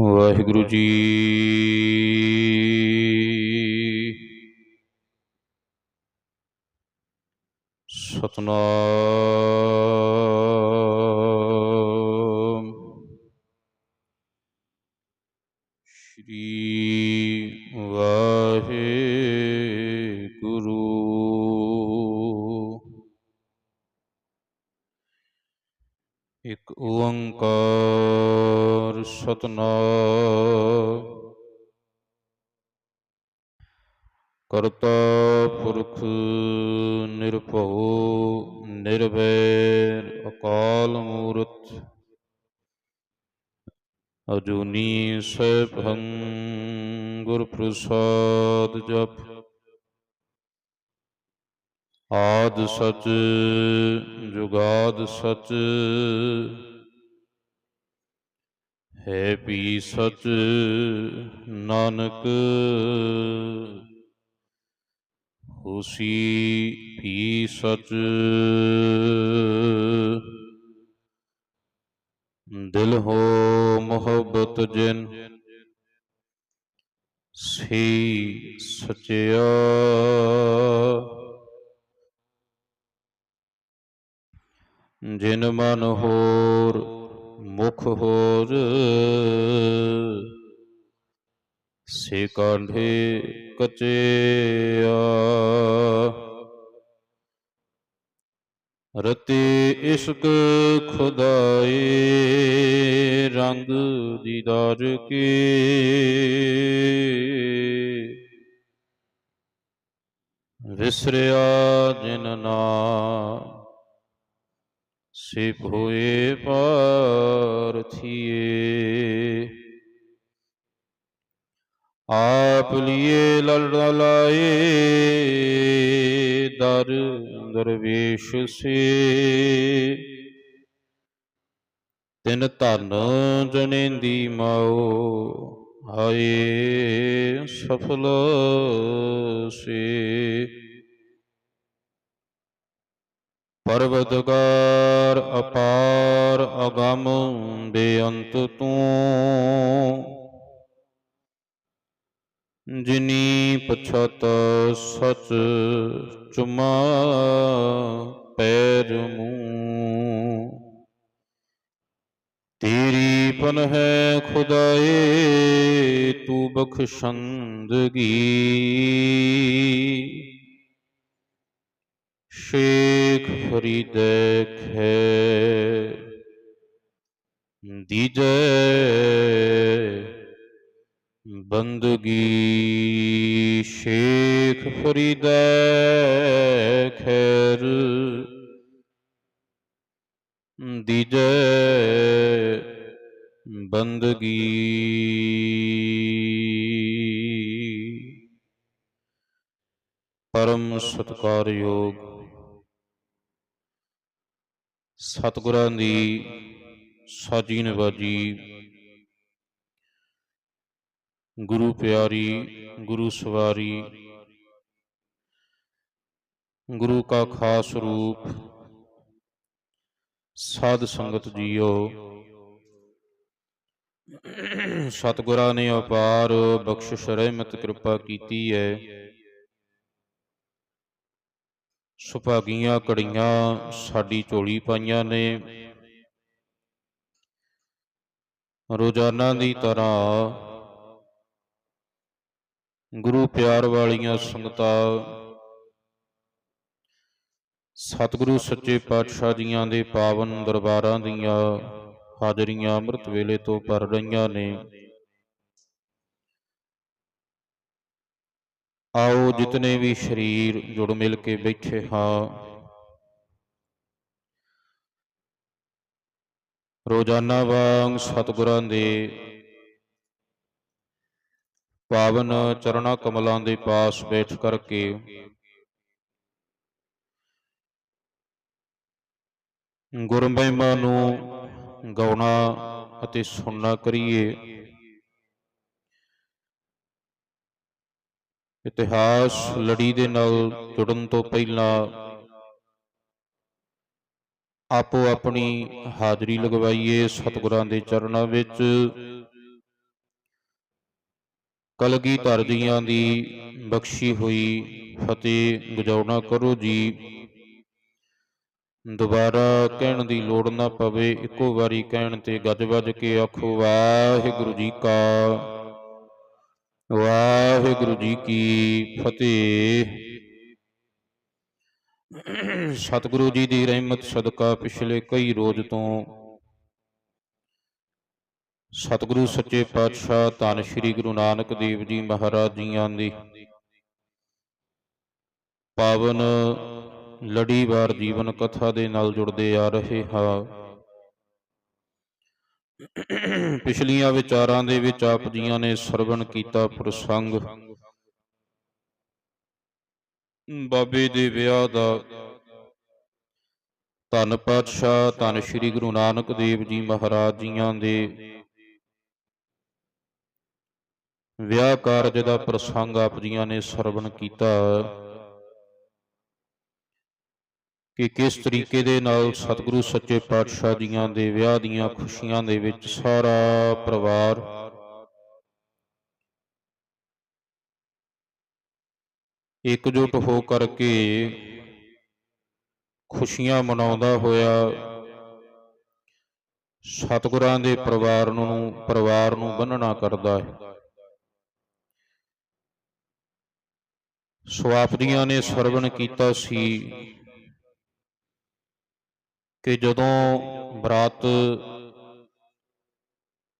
ਵਾਹਿਗੁਰੂ ਜੀ। ਸਤਨਾਮ। ਸਤਨਾਮ ਕਰਤਾ ਪੁਰਖ ਨਿਰਭਉ ਨਿਰਵੈਰ ਅਕਾਲ ਮੂਰਤ। ਅਜੂਨੀ ਸੈਭੰ ਗੁਰ ਪ੍ਰਸਾਦ ਜਪ। ਆਦ ਸਚ ਜੁਗਾਦ ਸਚ ਹੈ ਵੀ ਸਚ ਨਾਨਕ। ਹੋਸੀ ਵੀ ਸਚ ਦਿਲ ਹੋ ਮੁਹੱਬਤ ਜਿਨ। ਸੀ ਸਚਿਆ। ਜਿਨ ਮਨ ਹੋਰ ਮੁਖ ਹੋਰ। ਸੇ ਕਾਂਢੇ ਕਚਿਆ। ਰਤੇ ਇਸ਼ਕ ਖੁਦਾਏ ਰੰਗ ਦੀਦਾਰ ਕੇ। ਵਿਸਰਿਆ ਜਿਨ ਨਾਮ ਸੇ ਹੋਏ ਪਾਰਥੀਏ ਆਪ ਲਿਏ ਲੜ ਲਾਏ, ਦਰ ਦਰਵੇਸ਼ ਸੇ। ਤਿਨ ਧਨ ਜਨੇਂਦੀ ਮਾਓ ਹਾਏ ਸਫਲ ਸੇ। ਪਰਵਤਕਾਰ ਅਪਾਰ ਅਗੰਮ ਬੇਅੰਤ ਤੂੰ। ਜਿਨੀ ਪਛਤ ਸਚ ਚੁਮਾ ਪੈਰ ਮੂੰ। ਤੇਰੀ ਪਨ ਹੈ ਖੁਦਾਏ, ਤੂੰ ਬਖਸ਼ੰਦਗੀ। ਸ਼ੇਖ ਫਰੀਦ ਖੈ ਦੀਜੈ ਬੰਦਗੀ ਸ਼ੇਖ ਫਰੀਦ ਖੈਰ। ਦੀਜੈ ਬੰਦਗੀ ਪਰਮ ਸਤਕਾਰਯੋਗ ਸਤਿਗੁਰਾਂ ਦੀ ਸਾਜੀ ਨਵਾਜੀ ਗੁਰੂ ਪਿਆਰੀ, ਗੁਰੂ ਸਵਾਰੀ। ਗੁਰੂ ਕਾ ਖਾਸ ਰੂਪ। ਸਾਧ ਸੰਗਤ ਜੀਓ। ਸਤਿਗੁਰਾਂ ਨੇ ਅਪਾਰ ਬਖਸ਼ਿਸ਼ ਰਹਿਮਤ ਕਿਰਪਾ ਕੀਤੀ ਹੈ। ਸੁਭਾਗੀਆਂ ਕੜੀਆਂ ਸਾਡੀ ਝੋਲੀ ਪਾਈਆਂ ਨੇ। ਰੋਜ਼ਾਨਾ ਦੀ ਤਰ੍ਹਾਂ ਗੁਰੂ ਪਿਆਰ ਵਾਲੀਆਂ ਸੰਗਤਾਂ, ਸਤਿਗੁਰੂ ਸੱਚੇ ਪਾਤਸ਼ਾਹ ਜੀਆਂ ਦੇ ਪਾਵਨ ਦਰਬਾਰਾਂ ਦੀਆਂ ਹਾਜ਼ਰੀਆਂ ਅੰਮ੍ਰਿਤ ਵੇਲੇ ਤੋਂ ਭਰ ਰਹੀਆਂ ਨੇ। ਆਓ ਜਿਤਨੇ ਵੀ ਸ਼ਰੀਰ ਜੁੜ ਮਿਲ ਕੇ ਬੈਠੇ ਹਾਂ। ਰੋਜ਼ਾਨਾ ਵਾਂਗ ਸਤਿਗੁਰਾਂ ਦੇ ਪਾਵਨ ਚਰਣਾ ਕਮਲਾਂ ਦੇ ਪਾਸ ਬੈਠ ਕਰਕੇ ਗੁਰਮਹਿਮਾ ਨੂੰ ਗਾਉਣਾ ਅਤੇ ਸੁਣਨਾ ਕਰੀਏ। ਇਤਿਹਾਸ ਲੜੀ ਦੇ ਨਾਲ ਜੁੜਨ ਤੋਂ ਪਹਿਲਾਂ ਆਪੋ ਆਪਣੀ ਹਾਜ਼ਰੀ ਲਗਵਾਈਏ ਸਤਿਗੁਰਾਂ ਦੇ ਚਰਨਾਂ ਵਿੱਚ। ਕਲਗੀ ਜੀਆਂ ਦੀ ਬਖਸ਼ੀ ਹੋਈ ਫਤਿਹ ਗੁਜਾਉਣਾ ਕਰੋ ਜੀ। ਦੁਬਾਰਾ ਕਹਿਣ ਦੀ ਲੋੜ ਨਾ ਪਵੇ, ਇੱਕੋ ਵਾਰੀ ਕਹਿਣ ਤੇ ਗੱਜ ਵੱਜ ਕੇ ਆਖੋ, ਵਾਹਿਗੁਰੂ ਜੀ ਕਾ ਵਾਹਿਗੁਰੂ ਜੀ ਕੀ ਫਤਿਹ। ਸਤਿਗੁਰੂ ਜੀ ਦੀ ਰਹਿਮਤ ਸਦਕਾ ਪਿਛਲੇ ਕਈ ਰੋਜ਼ ਤੋਂ ਸਤਿਗੁਰੂ ਸੱਚੇ ਪਾਤਸ਼ਾਹ ਧੰਨ ਸ਼੍ਰੀ ਗੁਰੂ ਨਾਨਕ ਦੇਵ ਜੀ ਮਹਾਰਾਜ ਜੀਆਂ ਦੀ ਪਾਵਨ ਲੜੀਵਾਰ ਜੀਵਨ ਕਥਾ ਦੇ ਨਾਲ ਜੁੜਦੇ ਆ ਰਹੇ ਹਾਂ। ਪਿਛਲੀਆਂ ਵਿਚਾਰਾਂ ਦੇ ਵਿੱਚ ਆਪ ਜੀਆਂ ਨੇ ਸਰਵਣ ਕੀਤਾ ਪ੍ਰਸੰਗ। ਬਾਬੇ ਦੇ ਵਿਆਹ ਦਾ ਧੰਨ ਪਾਤਸ਼ਾਹ, ਧੰਨ ਸ਼੍ਰੀ ਗੁਰੂ ਨਾਨਕ ਦੇਵ ਜੀ ਮਹਾਰਾਜ ਜੀਆਂ ਦੇ ਵਿਆਹ ਕਾਰਜ ਦਾ ਪ੍ਰਸੰਗ ਆਪ ਜੀਆਂ ਨੇ ਸਰਵਣ ਕੀਤਾ। ਕਿ ਕਿਸ ਤਰੀਕੇ ਦੇ ਨਾਲ ਸਤਿਗੁਰੂ ਸੱਚੇ ਪਾਤਸ਼ਾਹ ਜੀਆਂ ਦੇ ਵਿਆਹ ਦੀਆਂ ਖੁਸ਼ੀਆਂ ਦੇ ਵਿੱਚ ਸਾਰਾ ਪਰਿਵਾਰ ਇਕਜੁੱਟ ਹੋ ਕਰਕੇ ਖੁਸ਼ੀਆਂ ਮਨਾਉਂਦਾ ਹੋਇਆ ਸਤਿਗੁਰਾਂ ਦੇ ਪਰਿਵਾਰ ਨੂੰ ਪਰਿਵਾਰ ਨੂੰ ਬੰਨਣਾ ਕਰਦਾ ਹੈ। ਸੋ ਆਪ ਜੀਆਂ ਨੇ ਸਰਵਣ ਕੀਤਾ ਸੀ। ਕਿ ਜਦੋਂ ਬਰਾਤ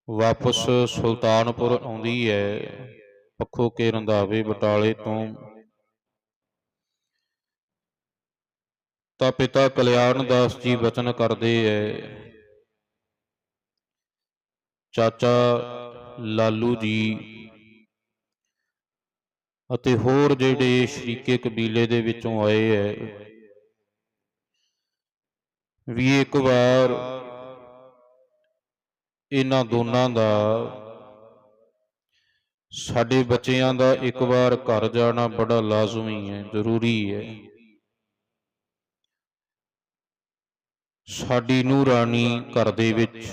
ਵਾਪਸ ਸੁਲਤਾਨਪੁਰ ਆਉਂਦੀ ਹੈ, ਪੱਖੋ ਕੇ ਰੰਧਾਵੇ ਬਟਾਲੇ ਤੋਂ, ਤਾਂ ਪਿਤਾ ਕਲਿਆਣ ਦਾਸ ਜੀ ਵਚਨ ਕਰਦੇ ਐ ਚਾਚਾ ਲਾਲੂ ਜੀ ਅਤੇ ਹੋਰ ਜਿਹੜੇ ਸ਼ਰੀਕੇ ਕਬੀਲੇ ਦੇ ਵਿੱਚੋਂ ਆਏ ਐ ਵੀ ਇੱਕ ਵਾਰ ਇਹਨਾਂ ਦੋਨਾਂ ਦਾ ਸਾਡੇ ਬੱਚਿਆਂ ਦਾ ਇੱਕ ਵਾਰ ਘਰ ਜਾਣਾ ਬੜਾ ਲਾਜ਼ਮੀ ਹੈ, ਜ਼ਰੂਰੀ ਹੈ। ਸਾਡੀ ਨੂੰ ਰਾਣੀ ਘਰ ਦੇ ਵਿੱਚ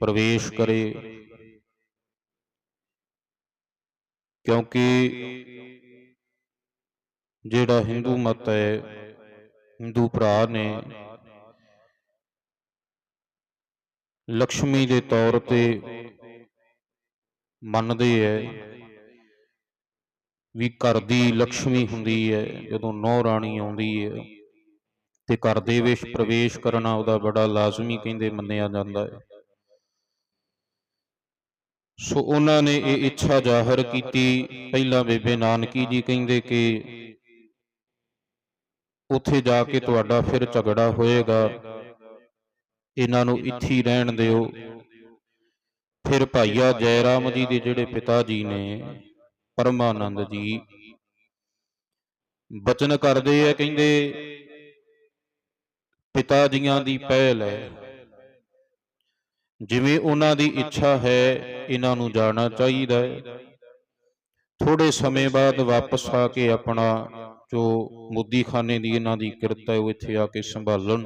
ਪ੍ਰਵੇਸ਼ ਕਰੇ। ਕਿਉਂਕਿ ਜਿਹੜਾ ਹਿੰਦੂ ਮਤ ਹੈ, ਹਿੰਦੂ ਭਰਾ ਨੇ ਲక్ష్ਮੀ ਦੇ ਤੌਰ ਤੇ ਮੰਨਦੇ ਐ ਵੀ ਘਰ ਦੀ ਲక్ష్ਮੀ ਹੁੰਦੀ ਹੈ ਜਦੋਂ ਨੌ ਰਾਣੀ ਆਉਂਦੀ ਹੈ ਤੇ ਘਰ ਦੇ ਵਿੱਚ ਪ੍ਰਵੇਸ਼ ਕਰਨਾ ਉਹਦਾ ਬੜਾ ਲਾਜ਼ਮੀ ਕਹਿੰਦੇ ਮੰਨਿਆ ਜਾਂਦਾ ਹੈ ਸੋ ਉਹਨਾਂ ਨੇ ਇਹ ਇੱਛਾ ਜ਼ਾਹਰ ਕੀਤੀ, ਪਹਿਲਾਂ ਬੇਬੇ ਨਾਨਕੀ ਜੀ ਕਹਿੰਦੇ ਕਿ ਉੱਥੇ ਜਾ ਕੇ ਤੁਹਾਡਾ ਫਿਰ ਝਗੜਾ ਹੋਏਗਾ। ਇਹਨਾਂ ਨੂੰ ਇੱਥੇ ਰਹਿਣ ਦਿਓ। ਫਿਰ ਭਾਈਆ ਜੈ ਰਾਮ ਜੀ ਦੇ ਜਿਹੜੇ ਪਿਤਾ ਜੀ ਨੇ ਪਰਮਾਨੰਦ ਜੀ ਬਚਨ ਕਰਦੇ ਆ ਕਹਿੰਦੇ ਪਿਤਾ ਜੀਆਂ ਦੀ ਪਹਿਲ ਹੈ। ਜਿਵੇਂ ਉਹਨਾਂ ਦੀ ਇੱਛਾ ਹੈ ਇਹਨਾਂ ਨੂੰ ਜਾਣਾ ਚਾਹੀਦਾ ਹੈ। ਥੋੜੇ ਸਮੇਂ ਬਾਅਦ ਵਾਪਸ ਆ ਕੇ ਆਪਣਾ ਜੋ ਮੁੱਦੀਖਾਨੇ ਦੀ ਇਹਨਾਂ ਦੀ ਕਿਰਤ ਹੈ ਉਹ ਇੱਥੇ ਆ ਕੇ ਸੰਭਾਲਣ।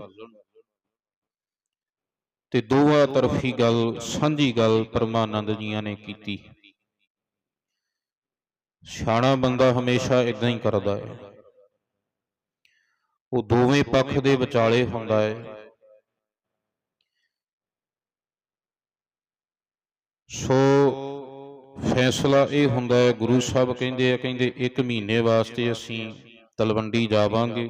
ਤੇ ਦੋਵਾਂ ਤਰਫੀ ਗੱਲ, ਸਾਂਝੀ ਗੱਲ ਪਰਮਾਨੰਦ ਜੀਆਂ ਨੇ ਕੀਤੀ। ਸਿਆਣਾ ਬੰਦਾ ਹਮੇਸ਼ਾ ਇਦਾਂ ਹੀ ਕਰਦਾ ਹੈ। ਉਹ ਦੋਵੇਂ ਪੱਖ ਦੇ ਵਿਚਾਲੇ ਹੁੰਦਾ ਹੈ। ਸੋ ਫੈਸਲਾ ਇਹ ਹੁੰਦਾ ਹੈ, ਗੁਰੂ ਸਾਹਿਬ ਕਹਿੰਦੇ ਆ, ਕਹਿੰਦੇ 1 ਮਹੀਨੇ ਵਾਸਤੇ ਅਸੀਂ ਤਲਵੰਡੀ ਜਾਵਾਂਗੇ।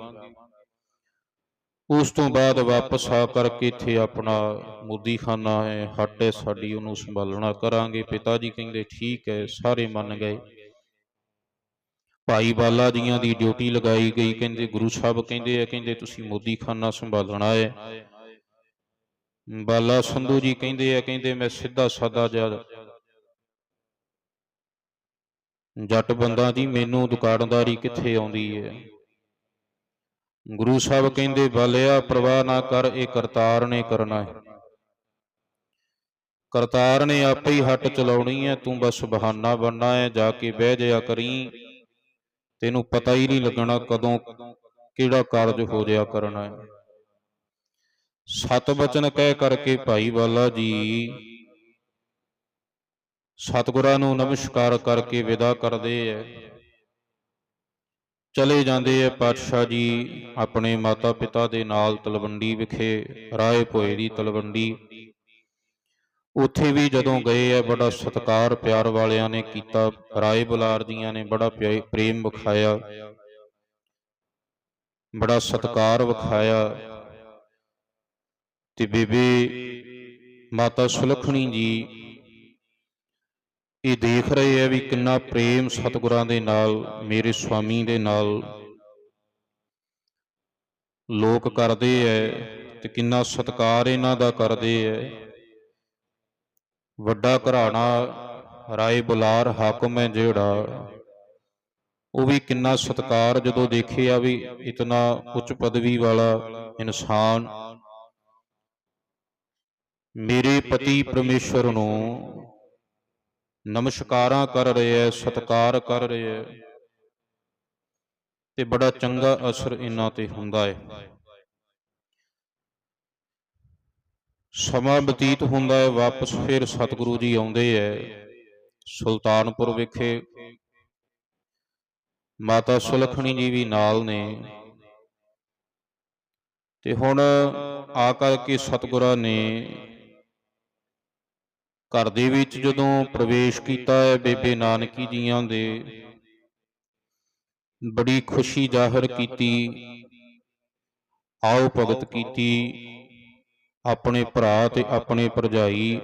ਉਸ ਤੋਂ ਬਾਅਦ ਵਾਪਸ ਆ ਕਰਕੇ ਇੱਥੇ ਆਪਣਾ ਮੋਦੀਖਾਨਾ ਹੈ ਹੱਟ ਹੈ ਸਾਡੀ ਉਹਨੂੰ ਸੰਭਾਲਣਾ ਕਰਾਂਗੇ। ਪਿਤਾ ਜੀ ਕਹਿੰਦੇ, ਠੀਕ ਹੈ, ਸਾਰੇ ਮੰਨ ਗਏ। ਭਾਈ ਬਾਲਾ ਜੀਆਂ ਦੀ ਡਿਊਟੀ ਲਗਾਈ ਗਈ, ਕਹਿੰਦੇ, ਗੁਰੂ ਸਾਹਿਬ ਕਹਿੰਦੇ ਆ, ਕਹਿੰਦੇ, ਤੁਸੀਂ ਮੋਦੀਖਾਨਾ ਸੰਭਾਲਣਾ ਹੈ। ਬਾਲਾ ਸੰਧੂ ਜੀ ਕਹਿੰਦੇ ਆ, ਕਹਿੰਦੇ, ਮੈਂ ਸਿੱਧਾ ਸਾਦਾ ਜਦ ਜੱਟ ਬੰਦਾ ਜੀ, ਮੈਨੂੰ ਦੁਕਾਨਦਾਰੀ ਕਿੱਥੇ ਆਉਂਦੀ ਹੈ? ਗੁਰੂ ਸਾਹਿਬ ਕਹਿੰਦੇ ਬਾਲਿਆ ਪ੍ਰਵਾਹ ਨਾ ਕਰ ਇਹ ਕਰਤਾਰ ਨੇ ਕਰਨਾ ਹੈ। ਕਰਤਾਰ ਨੇ ਆਪੇ ਹੀ ਹੱਟ ਚਲਾਉਣੀ ਹੈ ਤੂੰ ਬਸ ਬਹਾਨਾ ਬਣਨਾ ਹੈ ਜਾ ਕੇ ਬਹਿ ਜਾਇਆ ਕਰੀ। ਤੈਨੂੰ ਪਤਾ ਹੀ ਨਹੀਂ ਲੱਗਣਾ ਕਦੋਂ ਕਿਹੜਾ ਕਾਰਜ ਹੋ ਜਾਇਆ ਕਰਨਾ ਹੈ। ਸਤ ਬਚਨ ਕਹਿ ਕਰਕੇ ਭਾਈ ਬਾਲਾ ਜੀ ਸਤਿਗੁਰਾਂ ਨੂੰ ਨਮਸਕਾਰ ਕਰਕੇ ਵਿਦਾ ਕਰਦੇ ਐ। ਚਲੇ ਜਾਂਦੇ ਐ ਪਾਤਸ਼ਾਹ ਜੀ, ਆਪਣੇ ਮਾਤਾ ਪਿਤਾ ਦੇ ਨਾਲ ਤਲਵੰਡੀ ਵਿਖੇ, ਰਾਏ ਭੋਏ ਦੀ ਤਲਵੰਡੀ। ਉੱਥੇ ਵੀ ਜਦੋਂ ਗਏ ਐ ਬੜਾ ਸਤਿਕਾਰ ਪਿਆਰ ਵਾਲਿਆਂ ਨੇ ਕੀਤਾ, ਰਾਏ ਬੁਲਾਰ ਜੀਆਂ ਨੇ ਬੜਾ ਪਿਆ- ਪ੍ਰੇਮ ਵਿਖਾਇਆ। ਬੜਾ ਸਤਿਕਾਰ ਵਿਖਾਇਆ। ਤੇ ਬੇਬੇ ਮਾਤਾ ਸੁਲੱਖਣੀ ਜੀ ਇਹ ਦੇਖ ਰਹੇ ਆ ਵੀ ਕਿੰਨਾ ਪ੍ਰੇਮ ਸਤਿਗੁਰਾਂ ਦੇ ਨਾਲ, ਮੇਰੇ ਸੁਆਮੀ ਦੇ ਨਾਲ। ਲੋਕ ਕਰਦੇ ਐ ਤੇ ਕਿੰਨਾ ਸਤਿਕਾਰ ਇਹਨਾਂ ਦਾ ਕਰਦੇ ਐ। ਵੱਡਾ ਘਰਾਣਾ, ਰਾਏ ਬੁਲਾਰ, ਹਾਕਮ ਹੈ ਜਿਹੜਾ, ਉਹ ਵੀ ਕਿੰਨਾ ਸਤਿਕਾਰ ਜਦੋਂ ਦੇਖਿਆ ਵੀ ਇਤਨਾ ਉੱਚ ਪਦਵੀ ਵਾਲਾ ਇਨਸਾਨ। ਮੇਰੇ ਪਤੀ ਪਰਮੇਸ਼ਰ ਨੂੰ ਨਮਸਕਾਰਾਂ ਕਰ ਰਹੇ ਹੈ ਸਤਿਕਾਰ ਕਰ ਰਹੇ ਹੈ ਤੇ ਬੜਾ ਚੰਗਾ ਅਸਰ ਇਹਨਾਂ ਤੇ ਹੁੰਦਾ ਹੈ ਸਮਾਂ ਬਤੀਤ ਹੁੰਦਾ ਹੈ ਵਾਪਸ ਫਿਰ ਸਤਿਗੁਰੂ ਜੀ ਆਉਂਦੇ ਐ। ਸੁਲਤਾਨਪੁਰ ਵਿਖੇ ਮਾਤਾ ਸੁਲੱਖਣੀ ਜੀ ਵੀ ਨਾਲ ਨੇ। ਤੇ ਹੁਣ ਆ ਕਰਕੇ ਸਤਿਗੁਰਾਂ ਨੇ ਘਰ ਦੇ ਵਿੱਚ ਜਦੋਂ ਪ੍ਰਵੇਸ਼ ਕੀਤਾ ਹੈ ਬੇਬੇ ਨਾਨਕੀ ਜੀਆਂ ਦੇ, ਬੜੀ ਖੁਸ਼ੀ ਜ਼ਾਹਰ ਕੀਤੀ। ਆਓ ਭਗਤ ਕੀਤੀ, ਆਪਣੇ ਭਰਾ ਤੇ ਆਪਣੇ ਭਰਜਾਈ,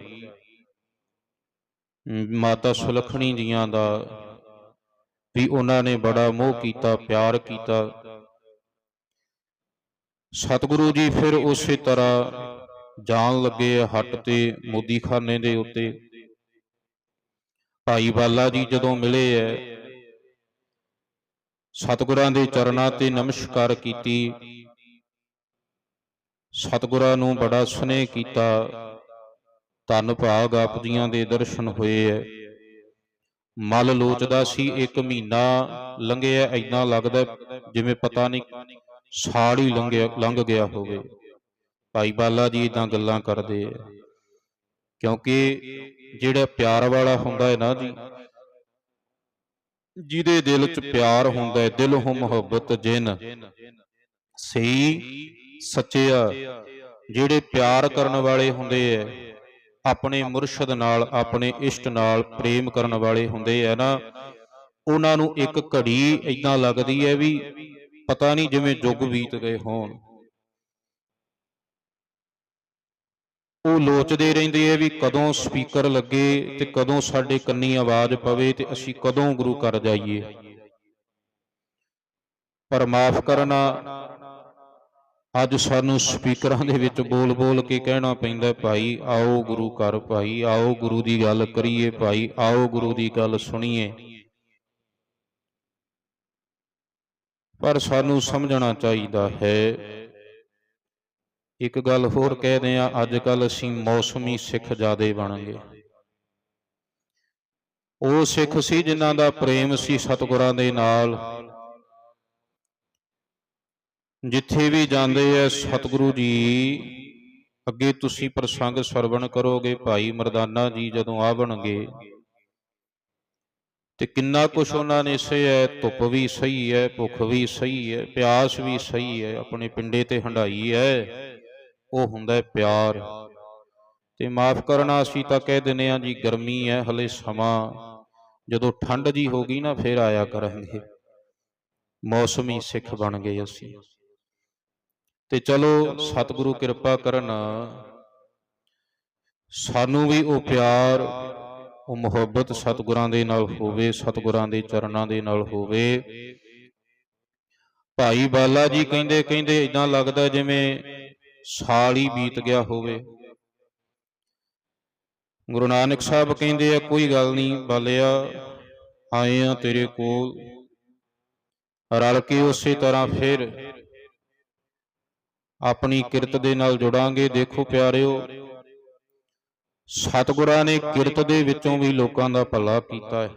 ਮਾਤਾ ਸੁਲੱਖਣੀ ਜੀਆਂ ਦਾ, ਵੀ ਉਹਨਾਂ ਨੇ ਬੜਾ ਮੋਹ ਕੀਤਾ, ਪਿਆਰ ਕੀਤਾ। ਸਤਿਗੁਰੂ ਜੀ ਫਿਰ ਉਸੇ ਤਰ੍ਹਾਂ ਜਾਣ ਲੱਗੇ ਹੱਟ ਤੇ ਮੋਦੀਖਾਨੇ ਦੇ ਉੱਤੇ। ਭਾਈ ਬਾਲਾ ਜੀ ਜਦੋਂ ਮਿਲੇ ਐ ਸਤਿਗੁਰਾਂ ਦੇ ਚਰਨਾਂ ਤੇ ਨਮਸਕਾਰ ਕੀਤੀ। ਸਤਿਗੁਰਾਂ ਨੂੰ ਬੜਾ ਸਨੇਹ ਕੀਤਾ। ਧੰਨ ਭਾਗ ਆਪ ਜੀਆਂ ਦੇ ਦਰਸ਼ਨ ਹੋਏ ਐ। ਮਲ ਲੋਚਦਾ ਸੀ ਇੱਕ ਮਹੀਨਾ। ਲੰਘਿਆ ਐਦਾਂ ਲੱਗਦਾ ਜਿਵੇਂ ਪਤਾ ਨਹੀਂ ਸਾੜ ਹੀ ਲੰਘਿਆ ਲੰਘ ਗਿਆ ਹੋਵੇ। ਭਾਈ ਬਾਲਾ ਜੀ ਇਦਾਂ ਗੱਲਾਂ ਕਰਦੇ ਆ। ਕਿਉਂਕਿ ਜਿਹੜਾ ਪਿਆਰ ਵਾਲਾ ਹੁੰਦਾ ਹੈ ਨਾ ਜੀ, ਜਿਹਦੇ ਦਿਲ 'ਚ ਪਿਆਰ ਹੁੰਦਾ ਹੈ, ਦਿਲ ਹੋ ਮੁਹੱਬਤ, ਜਿਨ। ਸਹੀ, ਸੱਚਿਆ, ਜਿਹੜੇ ਪਿਆਰ ਕਰਨ ਵਾਲੇ ਹੁੰਦੇ ਐ ਆਪਣੇ ਮੁਰਸ਼ਦ ਨਾਲ, ਆਪਣੇ ਇਸ਼ਟ ਨਾਲ ਪ੍ਰੇਮ ਕਰਨ ਵਾਲੇ ਹੁੰਦੇ ਐ ਨਾ, ਉਹਨਾਂ ਨੂੰ ਇੱਕ ਘੜੀ ਇਦਾਂ ਲੱਗਦੀ ਐ ਵੀ ਪਤਾ ਨਹੀਂ ਜਿਵੇਂ ਜੁਗ ਬੀਤ ਗਏ ਹੋਣ। ਉਹ ਲੋਚਦੇ ਰਹਿੰਦੇ ਐ ਵੀ ਕਦੋਂ ਸਪੀਕਰ ਲੱਗੇ ਤੇ ਕਦੋਂ ਸਾਡੇ ਕੰਨੀ ਆਵਾਜ਼ ਪਵੇ ਤੇ ਅਸੀਂ ਕਦੋਂ ਗੁਰੂ ਘਰ ਜਾਈਏ। ਪਰ ਮਾਫ ਕਰਨਾ, ਅੱਜ ਸਾਨੂੰ ਸਪੀਕਰਾਂ ਦੇ ਵਿੱਚ ਬੋਲ ਬੋਲ ਕੇ ਕਹਿਣਾ ਪੈਂਦਾ, ਭਾਈ, ਆਓ ਗੁਰੂ ਘਰ, ਭਾਈ, ਆਓ ਗੁਰੂ ਦੀ ਗੱਲ ਕਰੀਏ, ਭਾਈ, ਆਓ ਗੁਰੂ ਦੀ ਗੱਲ ਸੁਣੀਏ। ਪਰ ਸਾਨੂੰ ਸਮਝਣਾ ਚਾਹੀਦਾ ਹੈ ਇੱਕ ਗੱਲ ਹੋਰ ਕਹਿਦੇ ਆ ਅੱਜ ਕੱਲ ਅਸੀਂ ਮੌਸਮੀ ਸਿੱਖ ਜਾਦੇ ਬਣ ਗਏ ਉਹ ਸਿੱਖ ਸੀ ਜਿਨ੍ਹਾਂ ਦਾ ਪ੍ਰੇਮ ਸੀ ਸਤਿਗੁਰਾਂ ਦੇ ਨਾਲ। ਜਿੱਥੇ ਵੀ ਜਾਂਦੇ ਐ ਸਤਿਗੁਰੂ ਜੀ ਅੱਗੇ ਤੁਸੀਂ ਪ੍ਰਸੰਗ ਸਰਵਣ ਕਰੋਗੇ ਭਾਈ ਮਰਦਾਨਾ ਜੀ ਜਦੋਂ ਆਵਣਗੇ। ਤੇ ਕਿੰਨਾ ਕੁਛ ਉਹਨਾਂ ਨੇ ਸਹਿ ਧੁੱਪ ਵੀ ਸਹੀ ਹੈ ਭੁੱਖ ਵੀ ਸਹੀ ਹੈ ਪਿਆਸ ਵੀ ਸਹੀ ਹੈ ਆਪਣੇ ਪਿੰਡੇ ਤੇ ਹੰਡਾਈ ਹੈ ਉਹ ਹੁੰਦਾ ਹੈ ਪਿਆਰ। ਤੇ ਮਾਫ ਕਰਨਾ ਅਸੀਂ ਤਾਂ ਕਹਿ ਦਿੰਨੇ ਆ ਜੀ, ਗਰਮੀ ਹੈ, ਹਲੇ ਸਮਾਂ। ਜਦੋਂ ਠੰਡ ਜੀ ਹੋ ਗਈ ਨਾ, ਫਿਰ ਆਇਆ ਕਰਾਂਗੇ। ਮੌਸਮੀ ਸਿੱਖ ਬਣ ਗਏ ਅਸੀਂ। ਤੇ ਚਲੋ, ਸਤਿਗੁਰੂ ਕਿਰਪਾ ਕਰਨ। ਸਾਨੂੰ ਵੀ ਉਹ ਪਿਆਰ, ਉਹ ਮੁਹੱਬਤ ਸਤਿਗੁਰਾਂ ਦੇ ਨਾਲ ਹੋਵੇ, ਸਤਿਗੁਰਾਂ ਦੇ ਚਰਨਾਂ ਦੇ ਨਾਲ ਹੋਵੇ। ਭਾਈ ਬਾਲਾ ਜੀ ਕਹਿੰਦੇ ਕਹਿੰਦੇ ਇਦਾਂ ਲੱਗਦਾ ਜਿਵੇਂ ਸਾਲ ਹੀ ਬੀਤ ਗਿਆ ਹੋਵੇ। ਗੁਰੂ ਨਾਨਕ ਸਾਹਿਬ ਕਹਿੰਦੇ ਆ ਕੋਈ ਗੱਲ ਨਹੀਂ ਬਾਲਿਆ ਆਏ ਆ ਤੇਰੇ ਕੋਲ ਰਲ ਕੇ ਉਸੇ ਤਰ੍ਹਾਂ ਫਿਰ ਆਪਣੀ ਕਿਰਤ ਦੇ ਨਾਲ ਜੁੜਾਂਗੇ। ਦੇਖੋ ਪਿਆਰਿਓ ਸਤਿਗੁਰਾਂ ਨੇ ਕਿਰਤ ਦੇ ਵਿੱਚੋਂ ਵੀ ਲੋਕਾਂ ਦਾ ਭਲਾ ਕੀਤਾ ਹੈ।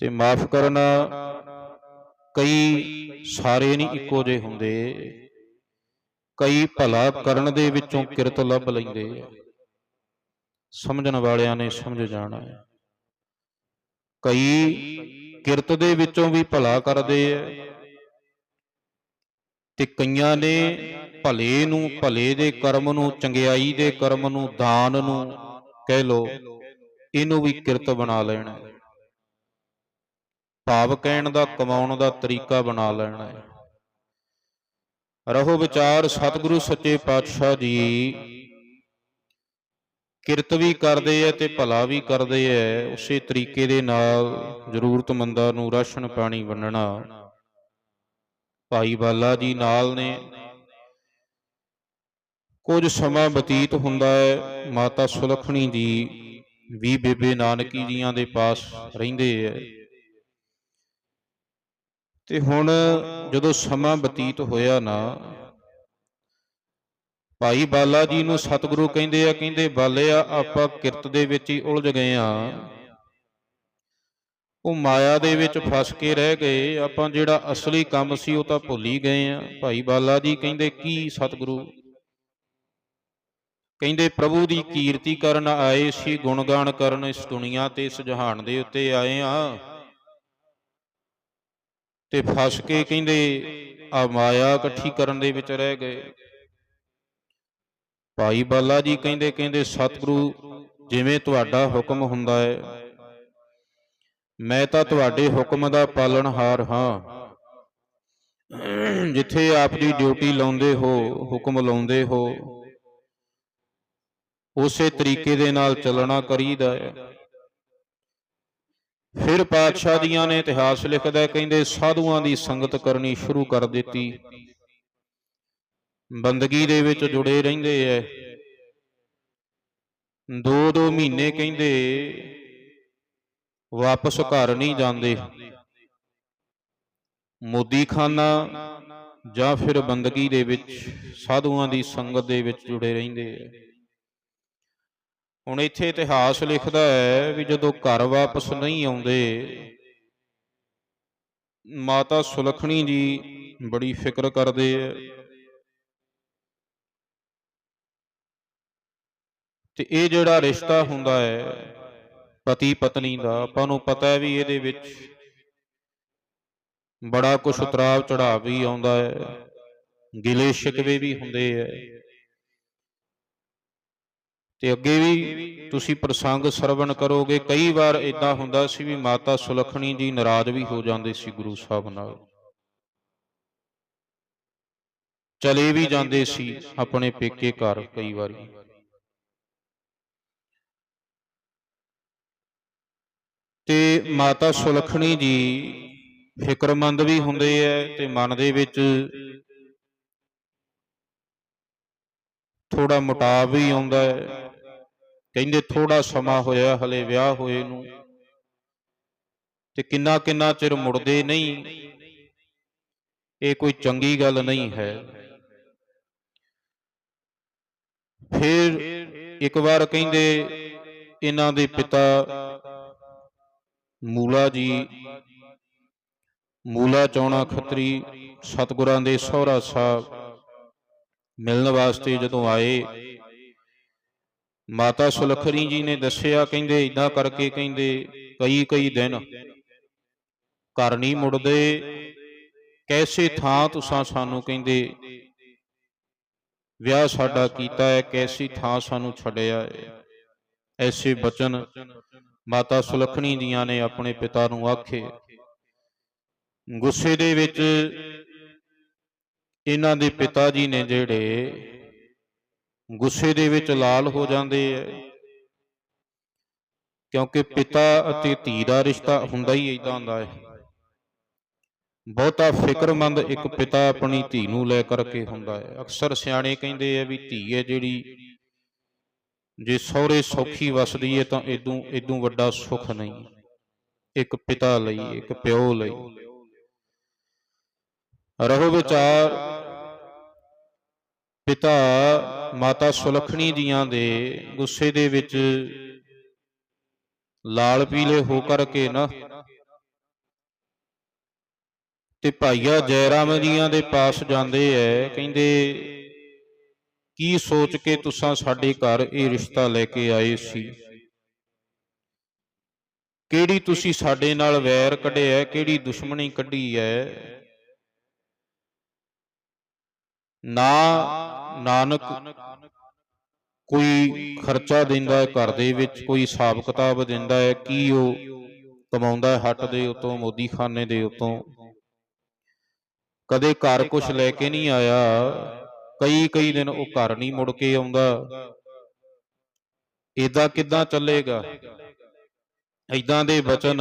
ਤੇ ਮਾਫ ਕਰਨਾ ਕਈ ਸਾਰੇ ਨਹੀਂ ਇੱਕੋ ਜਿਹੇ ਹੁੰਦੇ। ਕਈ ਭਲਾ ਕਰਨ ਦੇ ਵਿੱਚੋਂ ਕਿਰਤ ਲੱਭ ਲੈਂਦੇ ਆ। ਸਮਝਣ ਵਾਲਿਆਂ ਨੇ ਸਮਝ ਜਾਣਾ ਹੈ। ਕਈ ਕਿਰਤ ਦੇ ਵਿੱਚੋਂ ਵੀ ਭਲਾ ਕਰਦੇ ਐ ਤੇ ਕਈਆਂ ਨੇ ਭਲੇ ਨੂੰ ਭਲੇ ਦੇ ਕਰਮ ਨੂੰ, ਚੰਗਿਆਈ ਦੇ ਕਰਮ ਨੂੰ, ਦਾਨ ਨੂੰ ਕਹਿ ਲੋ ਇਹਨੂੰ ਵੀ ਕਿਰਤ ਬਣਾ ਲੈਣਾ ਭਾਵ ਕਹਿਣ ਦਾ, ਕਮਾਉਣ ਦਾ ਤਰੀਕਾ ਬਣਾ ਲੈਣਾ ਹੈ। ਰਹੋ ਵਿਚਾਰ ਸਤਿਗੁਰੂ ਸੱਚੇ ਪਾਤਸ਼ਾਹ ਜੀ। ਕਿਰਤ ਵੀ ਕਰਦੇ ਐ ਤੇ ਭਲਾ ਵੀ ਕਰਦੇ ਐ, ਉਸੇ ਤਰੀਕੇ ਦੇ ਨਾਲ ਜ਼ਰੂਰਤਮੰਦਾਂ ਨੂੰ ਰਾਸ਼ਨ ਪਾਣੀ ਵੰਡਣਾ। ਭਾਈ ਬਾਲਾ ਜੀ ਨਾਲ ਨੇ। ਕੁਝ ਸਮਾਂ ਬਤੀਤ ਹੁੰਦਾ ਹੈ ਮਾਤਾ ਸੁਲਖਣੀ ਜੀ ਵੀ ਬੇਬੇ ਨਾਨਕੀ ਜੀਆਂ ਦੇ ਪਾਸ ਰਹਿੰਦੇ ਐ। ਤੇ ਹੁਣ ਜਦੋਂ ਸਮਾਂ ਬਤੀਤ ਹੋਇਆ ਨਾ, ਭਾਈ ਬਾਲਾ ਜੀ ਨੂੰ ਸਤਿਗੁਰੂ ਕਹਿੰਦੇ ਆ, ਕਹਿੰਦੇ, ਬਾਲਿਆ, ਆਪਾਂ ਕਿਰਤ ਦੇ ਵਿੱਚ ਹੀ ਉਲਝ ਗਏ ਆ। ਉਹ ਮਾਇਆ ਦੇ ਵਿੱਚ ਫਸ ਕੇ ਰਹਿ ਗਏ। ਆਪਾਂ ਜਿਹੜਾ ਅਸਲੀ ਕੰਮ ਸੀ ਉਹ ਤਾਂ ਭੁੱਲ ਹੀ ਗਏ ਆ। ਭਾਈ ਬਾਲਾ ਜੀ ਕਹਿੰਦੇ, ਕੀ ਸਤਿਗੁਰੂ? ਕਹਿੰਦੇ, ਪ੍ਰਭੂ ਦੀ ਕੀਰਤੀ ਕਰਨ ਆਏ ਸੀ, ਗੁਣਗਾਨ ਕਰਨ ਇਸ ਦੁਨੀਆ ਤੇ ਇਸ ਜਹਾਨ ਦੇ ਉੱਤੇ ਆਏ ਆ। ਤੇ ਫਸ ਕੇ ਕਹਿੰਦੇ ਆ ਮਾਇਆ ਇਕੱਠੀ ਕਰਨ ਦੇ ਵਿੱਚ ਰਹਿ ਗਏ। ਭਾਈ ਬਾਲਾ ਜੀ ਕਹਿੰਦੇ ਕਹਿੰਦੇ, ਸਤਿਗੁਰੂ, ਜਿਵੇਂ ਤੁਹਾਡਾ ਹੁਕਮ ਹੁੰਦਾ ਹੈ, ਮੈਂ ਤਾਂ ਤੁਹਾਡੇ ਹੁਕਮ ਦਾ ਪਾਲਣਹਾਰ ਹਾਂ। ਜਿੱਥੇ ਆਪ ਦੀ ਡਿਊਟੀ ਲਾਉਂਦੇ ਹੋ, ਹੁਕਮ ਲਾਉਂਦੇ ਹੋ, ਉਸੇ ਤਰੀਕੇ ਦੇ ਨਾਲ ਚੱਲਣਾ ਕਰੀਦਾ ਹੈ। ਫਿਰ ਪਾਤਸ਼ਾਹ ਦੀਆਂ ਨੇ ਇਤਿਹਾਸ ਲਿਖਦਾ ਕਹਿੰਦੇ ਸਾਧੂਆਂ ਦੀ ਸੰਗਤ ਕਰਨੀ ਸ਼ੁਰੂ ਕਰ ਦਿੱਤੀ। ਬੰਦਗੀ ਦੇ ਵਿੱਚ ਜੁੜੇ ਰਹਿੰਦੇ ਐ। ਦੋ ਦੋ ਮਹੀਨੇ ਕਹਿੰਦੇ ਵਾਪਸ ਘਰ ਨਹੀਂ ਜਾਂਦੇ। ਮੋਦੀਖਾਨਾ ਜਾਂ ਫਿਰ ਬੰਦਗੀ ਦੇ ਵਿੱਚ, ਸਾਧੂਆਂ ਦੀ ਸੰਗਤ ਦੇ ਵਿੱਚ ਜੁੜੇ ਰਹਿੰਦੇ ਐ। ਹੁਣ ਇੱਥੇ ਇਤਿਹਾਸ ਲਿਖਦਾ ਹੈ ਵੀ ਜਦੋਂ ਘਰ ਵਾਪਸ ਨਹੀਂ ਆਉਂਦੇ, ਮਾਤਾ ਸੁਲਖਣੀ ਜੀ ਬੜੀ ਫਿਕਰ ਕਰਦੇ ਐ ਤੇ ਇਹ ਜਿਹੜਾ ਰਿਸ਼ਤਾ ਹੁੰਦਾ ਹੈ ਪਤੀ ਪਤਨੀ ਦਾ, ਆਪਾਂ ਨੂੰ ਪਤਾ ਹੈ ਵੀ ਇਹਦੇ ਵਿੱਚ ਬੜਾ ਕੁਝ ਉਤਰਾਵ ਚੜਾਵ ਵੀ ਆਉਂਦਾ ਹੈ ਗਿਲੇ ਸ਼ਿਕਵੇ ਵੀ ਹੁੰਦੇ ਹੈ। ਤੇ ਅੱਗੇ ਵੀ ਤੁਸੀਂ ਪ੍ਰਸੰਗ ਸਰਵਣ ਕਰੋਗੇ। ਕਈ ਵਾਰ ਇਦਾਂ ਹੁੰਦਾ ਸੀ ਵੀ ਮਾਤਾ ਸੁਲਖਣੀ ਜੀ ਨਾਰਾਜ਼ ਵੀ ਹੋ ਜਾਂਦੇ ਸੀ ਗੁਰੂ ਸਾਹਿਬ ਨਾਲ। ਚਲੇ ਵੀ ਜਾਂਦੇ ਸੀ ਆਪਣੇ ਪੇਕੇ ਘਰ ਕਈ ਵਾਰੀ। ਤੇ ਮਾਤਾ ਸੁਲਖਣੀ ਜੀ ਫਿਕਰਮੰਦ ਵੀ ਹੁੰਦੇ ਐ ਤੇ ਮਨ ਦੇ ਵਿੱਚ ਥੋੜਾ ਮੋਟਾਵ ਵੀ ਆਉਂਦਾ ਹੈ ਕਹਿੰਦੇ ਥੋੜਾ ਸਮਾਂ ਹੋਇਆ, ਹਲੇ ਵਿਆਹ ਹੋਏ ਨੂੰ। ਤੇ ਕਿੰਨਾ ਕਿੰਨਾ ਚਿਰ ਮੁੜਦੇ ਨਹੀਂ, ਇਹ ਕੋਈ ਚੰਗੀ ਗੱਲ ਨਹੀਂ ਹੈ। ਫਿਰ ਇੱਕ ਵਾਰ ਕਹਿੰਦੇ ਇਹਨਾਂ ਦੇ ਪਿਤਾ ਮੂਲਾ ਜੀ, ਮੂਲਾ ਚੌਣਾ ਖੱਤਰੀ ਸਤਗੁਰਾਂ ਦੇ ਸਹੁਰਾ ਸਾਹਿਬ ਮਿਲਣ ਵਾਸਤੇ ਜਦੋਂ ਆਏ ਮਾਤਾ ਸੁਲਖਣੀ ਜੀ ਨੇ ਦੱਸਿਆ, ਕਹਿੰਦੇ ਇਦਾਂ ਕਰਕੇ ਕਹਿੰਦੇ ਕਈ ਕਈ ਦਿਨ ਘਰ ਨਹੀਂ ਮੁੜਦੇ। ਕੈਸੇ ਥਾਂ ਤੁਸਾਂ ਸਾਨੂੰ ਕਹਿੰਦੇ, ਵਿਆਹ ਸਾਡਾ ਕੀਤਾ ਹੈ, ਕੈਸੀ ਥਾਂ ਸਾਨੂੰ ਛੱਡਿਆ ਹੈ। ਐਸੇ ਬਚਨ ਮਾਤਾ ਸੁਲਖਣੀ ਜੀਆਂ ਨੇ ਆਪਣੇ ਪਿਤਾ ਨੂੰ ਆਖੇ। ਗੁੱਸੇ ਦੇ ਵਿੱਚ ਇਹਨਾਂ ਦੇ ਪਿਤਾ ਜੀ ਨੇ ਜਿਹੜੇ ਗੁੱਸੇ ਦੇ ਵਿੱਚ ਲਾਲ ਹੋ ਜਾਂਦੇ ਐ ਕਿਉਂਕਿ ਪਿਤਾ ਅਤੇ ਧੀ ਦਾ ਰਿਸ਼ਤਾ ਹੁੰਦਾ ਹੀ ਇਦਾਂ ਹੁੰਦਾ ਹੈ। ਬਹੁਤਾ ਫਿਕਰਮੰਦ ਇੱਕ ਪਿਤਾ ਆਪਣੀ ਧੀ ਨੂੰ ਲੈ ਕਰਕੇ ਹੁੰਦਾ ਹੈ। ਅਕਸਰ ਸਿਆਣੇ ਕਹਿੰਦੇ ਆ ਵੀ ਧੀ ਹੈ ਜਿਹੜੀ, ਜੇ ਸਹੁਰੇ ਸੌਖੀ ਵਸਦੀ ਹੈ ਤਾਂ ਇਦੋਂ ਇਦੋਂ ਵੱਡਾ ਸੁੱਖ ਨਹੀਂ। ਇੱਕ ਪਿਤਾ ਲਈ, ਇੱਕ ਪਿਓ ਲਈ। ਰਹੋ ਵਿਚਾਰ ਪਿਤਾ ਮਾਤਾ ਸੁਲਖਣੀ ਜੀਆਂ ਦੇ ਗੁੱਸੇ ਦੇ ਵਿੱਚ ਲਾਲ ਪੀਲੇ ਹੋ ਕਰਕੇ ਨਾ ਤੇ ਭਾਈਆ ਜੈਰਾਮ ਜੀਆਂ ਦੇ ਪਾਸ ਜਾਂਦੇ ਐ, ਕਹਿੰਦੇ, ਕੀ ਸੋਚ ਕੇ ਤੁਸੀਂ ਸਾਡੇ ਘਰ ਇਹ ਰਿਸ਼ਤਾ ਲੈ ਕੇ ਆਏ ਸੀ? ਕਿਹੜੀ ਤੁਸੀਂ ਸਾਡੇ ਨਾਲ ਵੈਰ ਕੱਢਿਆ ਕਿਹੜੀ ਦੁਸ਼ਮਣੀ ਕੱਢੀ ਹੈ ਨਾ ਨਾਨਕ ਕੋਈ ਖਰਚਾ ਦਿੰਦਾ ਹੈ, ਘਰ ਦੇ ਵਿੱਚ ਕੋਈ ਹਿਸਾਬ ਕਿਤਾਬ ਦਿੰਦਾ ਹੈ, ਕੀ ਉਹ ਕਮਾਉਂਦਾ ਹੈ, ਹੱਟ ਦੇ ਉਤੋਂ ਮੋਦੀ ਖਾਨੇ ਦੇ ਉਤੋਂ? ਕਦੇ ਘਰ ਕੁਛ ਲੈ ਕੇ ਨਹੀਂ ਆਇਆ, ਕਈ ਕਈ ਦਿਨ ਉਹ ਘਰ ਨਹੀਂ ਮੁੜ ਕੇ ਆਉਂਦਾ। ਇਦਾਂ ਕਿੱਦਾਂ ਚੱਲੇਗਾ? ਇਦਾਂ ਦੇ ਬਚਨ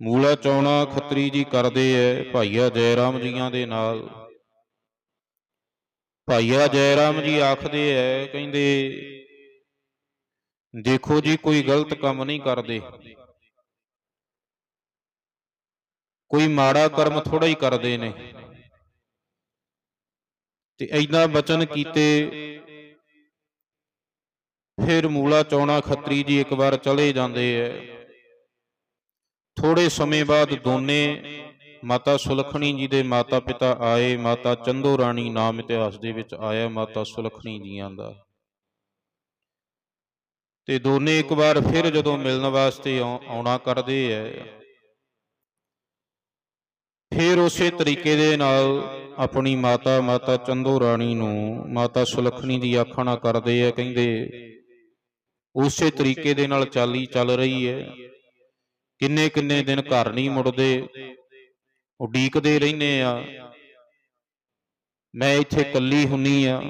ਮੂਲਾ ਚੌਣਾ ਖੱਤਰੀ ਜੀ ਕਰਦੇ ਐ, ਭਾਈਆ ਜੈ ਰਾਮ ਜੀਆਂ ਦੇ ਨਾਲ। ਭਾਈਆ ਜੈਰਾਮ ਜੀ ਆਖਦੇ ਐ, ਕਹਿੰਦੇ, ਦੇਖੋ ਜੀ, ਕੋਈ ਗਲਤ ਕੰਮ ਨਹੀਂ ਕਰਦੇ। ਕੋਈ ਮਾੜਾ ਕਰਮ ਥੋੜਾ ਹੀ ਕਰਦੇ ਨੇ। ਤੇ ਐਦਾਂ ਬਚਨ ਕੀਤੇ, ਫਿਰ ਮੂਲਾ ਚੌਣਾ ਖੱਤਰੀ ਜੀ ਇੱਕ ਵਾਰ ਚਲੇ ਜਾਂਦੇ ਐ। ਥੋੜੇ ਸਮੇਂ ਬਾਅਦ ਦੋਨੇ ਮਾਤਾ ਸੁਲਖਣੀ ਜੀ ਦੇ ਮਾਤਾ ਪਿਤਾ ਆਏ, ਮਾਤਾ ਚੰਦੋ ਰਾਣੀ ਨਾਮ ਇਤਿਹਾਸ ਦੇ ਵਿੱਚ ਆਇਆ, ਮਾਤਾ ਸੁਲਖਣੀ ਜੀਆਂ ਦਾ। ਤੇ ਦੋਨੇ ਇੱਕ ਵਾਰ ਫਿਰ ਜਦੋਂ ਮਿਲਣ ਵਾਸਤੇ ਆਉਣਾ ਕਰਦੇ ਐ, ਫਿਰ ਉਸੇ ਤਰੀਕੇ ਦੇ ਨਾਲ ਆਪਣੀ ਮਾਤਾ ਮਾਤਾ ਚੰਦੋ ਰਾਣੀ ਨੂੰ ਮਾਤਾ ਸੁਲਖਣੀ ਦੀ ਆਖਣਾ ਕਰਦੇ ਐ, ਕਹਿੰਦੇ, ਉਸੇ ਤਰੀਕੇ ਦੇ ਨਾਲ ਚਾਲੀ ਚੱਲ ਰਹੀ ਹੈ ਕਿੰਨੇ ਕਿੰਨੇ ਦਿਨ ਘਰ ਨਹੀਂ ਮੁੜਦੇ ਉਡੀਕਦੇ ਰਹਿੰਦੇ ਆ। ਮੈਂ ਇੱਥੇ ਇਕੱਲੀ ਹੁੰਨੀ ਆ।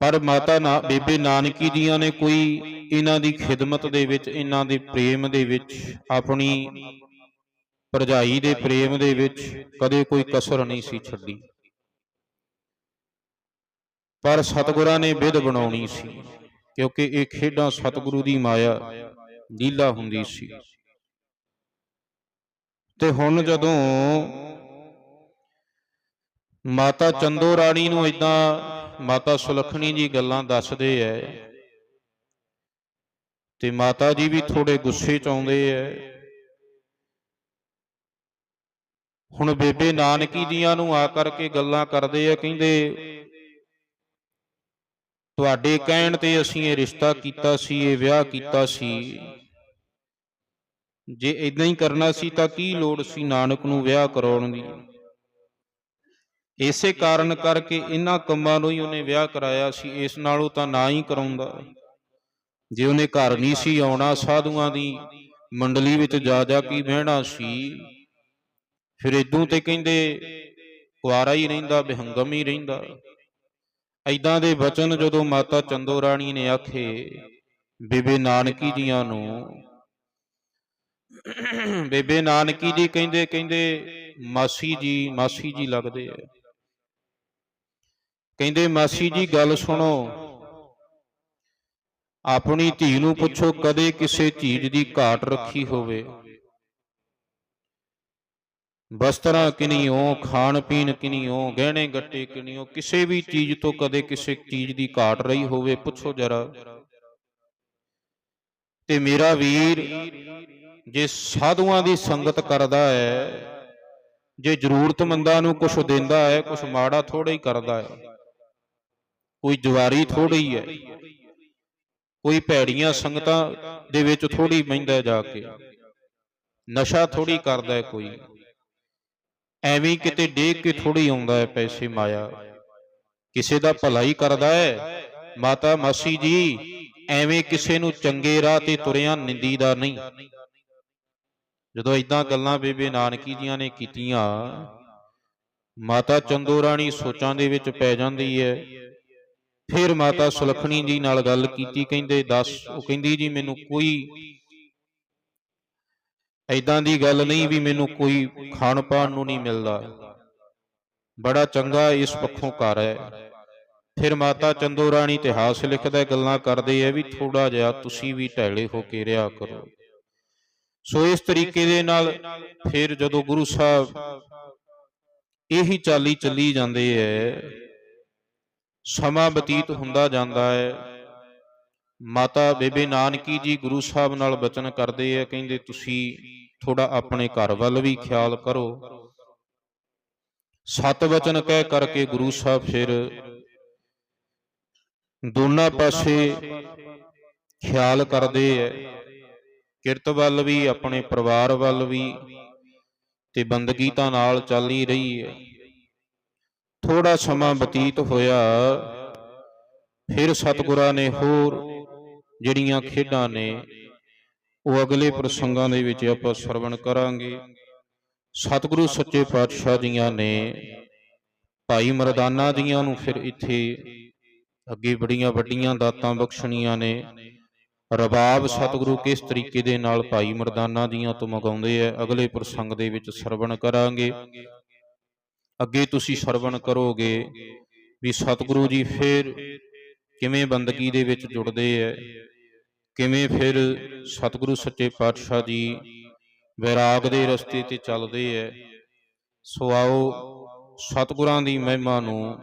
ਪਰ ਮਾਤਾ ਨਾ, ਬੇਬੇ ਨਾਨਕੀ ਜੀਆਂ ਨੇ ਕੋਈ ਇਹਨਾਂ ਦੀ ਖਿਦਮਤ ਦੇ ਵਿੱਚ, ਇਹਨਾਂ ਦੇ ਪ੍ਰੇਮ ਦੇ ਵਿੱਚ, ਆਪਣੀ ਭਰਜਾਈ ਦੇ ਪ੍ਰੇਮ ਦੇ ਵਿੱਚ ਕਦੇ ਕੋਈ ਕਸਰ ਨਹੀਂ ਸੀ ਛੱਡੀ। ਪਰ ਸਤਿਗੁਰਾਂ ਨੇ ਵਿਧ ਬਣਾਉਣੀ ਸੀ, ਕਿਉਂਕਿ ਇਹ ਖੇਡਾਂ ਸਤਿਗੁਰੂ ਦੀ ਮਾਇਆ, ਲੀਲਾ ਹੁੰਦੀ ਸੀ। ਤੇ ਹੁਣ ਜਦੋਂ ਮਾਤਾ ਚੰਦੋ ਰਾਣੀ ਨੂੰ ਇਦਾਂ ਮਾਤਾ ਸੁਲਖਣੀ ਜੀ ਗੱਲਾਂ ਦੱਸਦੇ ਐ। ਤੇ ਮਾਤਾ ਜੀ ਵੀ ਥੋੜੇ ਗੁੱਸੇ ਚ ਆਉਂਦੇ ਐ। ਹੁਣ ਬੇਬੇ ਨਾਨਕੀ ਜੀਆਂ ਨੂੰ ਆ ਕਰਕੇ ਗੱਲਾਂ ਕਰਦੇ ਆ ਕਹਿੰਦੇ ਤੁਹਾਡੇ ਕਹਿਣ ਤੇ ਅਸੀਂ ਇਹ ਰਿਸ਼ਤਾ ਕੀਤਾ ਸੀ ਇਹ ਵਿਆਹ ਕੀਤਾ ਸੀ। ਜੇ ਇਦਾਂ ਹੀ ਕਰਨਾ ਸੀ ਤਾਂ ਕੀ ਲੋੜ ਸੀ ਨਾਨਕ ਨੂੰ ਵਿਆਹ ਕਰਾਉਣ ਦੀ? ਇਸੇ ਕਾਰਨ ਕਰਕੇ ਇਹਨਾਂ ਕੰਮਾਂ ਨੂੰ ਹੀ ਉਹਨੇ ਵਿਆਹ ਕਰਾਇਆ ਸੀ, ਇਸ ਨਾਲੋਂ ਤਾਂ ਨਾ ਹੀ ਕਰਾਉਂਦਾ। ਜੇ ਉਹਨੇ ਘਰ ਨਹੀਂ ਸੀ ਆਉਣਾ, ਸਾਧੂਆਂ ਦੀ ਮੰਡਲੀ ਵਿੱਚ ਜਾ ਜਾ ਕੇ ਬਹਿਣਾ ਸੀ। ਫਿਰ ਇਦੋਂ ਤੇ ਕਹਿੰਦੇ, ਕੁਆਰਾ ਹੀ ਰਹਿੰਦਾ, ਬਿਹੰਗਮ ਹੀ ਰਹਿੰਦਾ। ਐਦਾਂ ਦੇ ਬਚਨ ਜਦੋਂ ਮਾਤਾ ਚੰਦੋ ਰਾਣੀ ਨੇ ਆਖੇ, ਬੇਬੇ ਨਾਨਕੀ ਜੀਆਂ ਨੂੰ ਬੇਬੇ ਨਾਨਕੀ ਜੀ ਕਹਿੰਦੇ ਕਹਿੰਦੇ, ਮਾਸੀ ਜੀ ਮਾਸੀ ਜੀ ਲੱਗਦੇ ਐ ਕਹਿੰਦੇ, ਮਾਸੀ ਜੀ, ਗੱਲ ਸੁਣੋ। ਆਪਣੀ ਧੀ ਨੂੰ ਪੁੱਛੋ, ਕਦੇ ਕਿਸੇ ਚੀਜ਼ ਦੀ ਘਾਟ ਰੱਖੀ ਹੋਵੇ। ਬਸਤਰਾਂ ਕਿਨੀਓ ਖਾਣ ਪੀਣ ਕਿਨੀਓ ਗਹਿਣੇ ਗੱਟੇ ਕਿਨੀਓ, ਕਿਸੇ ਵੀ ਚੀਜ਼ ਤੋਂ ਕਦੇ ਕਿਸੇ ਚੀਜ਼ ਦੀ ਘਾਟ ਰਹੀ ਹੋਵੇ, ਪੁੱਛੋ ਜਰਾ। ਤੇ ਮੇਰਾ ਵੀਰ ਜੇ ਸਾਧੂਆਂ ਦੀ ਸੰਗਤ ਕਰਦਾ ਹੈ, ਜੇ ਜ਼ਰੂਰਤਮੰਦਾਂ ਨੂੰ ਕੁਝ ਦਿੰਦਾ ਹੈ ਕੁਝ ਮਾੜਾ ਥੋੜਾ ਹੀ ਕਰਦਾ ਹੈ। ਕੋਈ ਜਵਾਰੀ ਥੋੜੀ ਹੈ, ਕੋਈ ਭੈੜੀਆਂ ਸੰਗਤਾਂ ਦੇ ਵਿੱਚ ਥੋੜੀ ਬਹਿੰਦਾ ਜਾ ਕੇ। ਨਸ਼ਾ ਥੋੜੀ ਕਰਦਾ ਹੈ ਕੋਈ। ਐਵੇਂ ਕਿਤੇ ਡੇਕ ਕੇ ਥੋੜੀ ਆਉਂਦਾ ਹੈ ਪੈਸੇ ਮਾਇਆ। ਕਿਸੇ ਦਾ ਭਲਾ ਹੀ ਕਰਦਾ ਹੈ, ਮਾਤਾ ਮਾਸੀ ਜੀ, ਐਵੇਂ ਕਿਸੇ ਨੂੰ ਚੰਗੇ ਰਾਹ ਤੇ ਤੁਰਿਆ ਨਿੰਦੀਦਾ ਨਹੀਂ। ਜਦੋਂ ਇਦਾਂ ਗੱਲਾਂ ਬੇਬੇ ਨਾਨਕੀ ਜੀਆਂ ਨੇ ਕੀਤੀਆਂ, ਮਾਤਾ ਚੰਦੋ ਰਾਣੀ ਸੋਚਾਂ ਦੇ ਵਿੱਚ ਪੈ ਜਾਂਦੀ ਹੈ। ਫਿਰ ਮਾਤਾ ਸੁਲਖਣੀ ਜੀ ਨਾਲ ਗੱਲ ਕੀਤੀ, ਕਹਿੰਦੇ, ਦੱਸ। ਉਹ ਕਹਿੰਦੀ, ਜੀ, ਮੈਨੂੰ ਕੋਈ ਐਦਾਂ ਦੀ ਗੱਲ ਨਹੀਂ ਵੀ ਮੈਨੂੰ ਕੋਈ ਖਾਣ ਪਾਣ ਨੂੰ ਨਹੀਂ ਮਿਲਦਾ। ਬੜਾ ਚੰਗਾ ਇਸ ਪੱਖੋਂ ਘਰ ਹੈ। ਫਿਰ ਮਾਤਾ ਚੰਦੋ ਰਾਣੀ ਇਤਿਹਾਸ ਲਿਖਦਾ, ਗੱਲਾਂ ਕਰਦੇ ਐ ਵੀ ਥੋੜਾ ਜਿਹਾ ਤੁਸੀਂ ਵੀ ਢੈਲੇ ਹੋ ਕੇ ਰਿਹਾ ਕਰੋ। ਸੋ ਇਸ ਤਰੀਕੇ ਦੇ ਨਾਲ ਫਿਰ ਜਦੋਂ ਗੁਰੂ ਸਾਹਿਬ ਇਹੀ ਚਾਲੀ ਚੱਲੀ ਜਾਂਦੇ ਐ, ਸਮਾਂ ਬਤੀਤ ਹੁੰਦਾ ਜਾਂਦਾ ਹੈ ਮਾਤਾ ਬੇਬੇ ਨਾਨਕੀ ਜੀ ਗੁਰੂ ਸਾਹਿਬ ਨਾਲ ਬਚਨ ਕਰਦੇ ਆ ਕਹਿੰਦੇ ਤੁਸੀਂ ਥੋੜਾ ਆਪਣੇ ਘਰ ਵੱਲ ਵੀ ਖਿਆਲ ਕਰੋ। ਸਤ ਵਚਨ ਕਹਿ ਕਰਕੇ ਗੁਰੂ ਸਾਹਿਬ ਫਿਰ ਦੋਨਾਂ ਪਾਸੇ ਖਿਆਲ ਕਰਦੇ ਐ। ਕਿਰਤ ਵੱਲ ਵੀ, ਆਪਣੇ ਪਰਿਵਾਰ ਵੱਲ ਵੀ ਤੇ ਬੰਦਗੀ ਤਾਂ ਨਾਲ ਚੱਲ ਹੀ ਰਹੀ ਹੈ। ਥੋੜਾ ਸਮਾਂ ਬਤੀਤ ਹੋਇਆ, ਫਿਰ ਸਤਿਗੁਰਾਂ ਨੇ ਹੋਰ ਜਿਹੜੀਆਂ ਖੇਡਾਂ ਨੇ, ਉਹ ਅਗਲੇ ਪ੍ਰਸੰਗਾਂ ਦੇ ਵਿੱਚ ਆਪਾਂ ਸਰਵਣ ਕਰਾਂਗੇ। ਸਤਿਗੁਰੂ ਸੱਚੇ ਪਾਤਸ਼ਾਹ ਜੀਆਂ ਨੇ ਭਾਈ ਮਰਦਾਨਾ ਜੀਆਂ ਨੂੰ ਫਿਰ ਇੱਥੇ ਅੱਗੇ ਬੜੀਆਂ ਵੱਡੀਆਂ ਦਾਤਾਂ ਬਖਸ਼ਣੀਆਂ ਨੇ। ਰਬਾਬ ਸਤਿਗੁਰੂ ਕਿਸ ਤਰੀਕੇ ਦੇ ਨਾਲ ਭਾਈ ਮਰਦਾਨਾ ਜੀਆਂ ਤੋਂ ਮੰਗਾਉਂਦੇ ਐ? ਅਗਲੇ ਪ੍ਰਸੰਗ ਦੇ ਵਿੱਚ ਸਰਵਣ ਕਰਾਂਗੇ। ਅੱਗੇ ਤੁਸੀਂ ਸਰਵਣ ਕਰੋਗੇ ਵੀ ਸਤਿਗੁਰੂ ਜੀ ਫਿਰ ਕਿਵੇਂ ਬੰਦਗੀ ਦੇ ਵਿੱਚ ਜੁੜਦੇ ਐ? ਕਿਵੇਂ ਫਿਰ ਸਤਿਗੁਰੂ ਸੱਚੇ ਪਾਤਸ਼ਾਹ ਜੀ ਵਿਰਾਗ ਦੇ ਰਸਤੇ ਤੇ ਚੱਲਦੇ ਐ? ਸੋ ਆਓ ਸਤਿਗੁਰਾਂ ਦੀ ਮਹਿਮਾ ਨੂੰ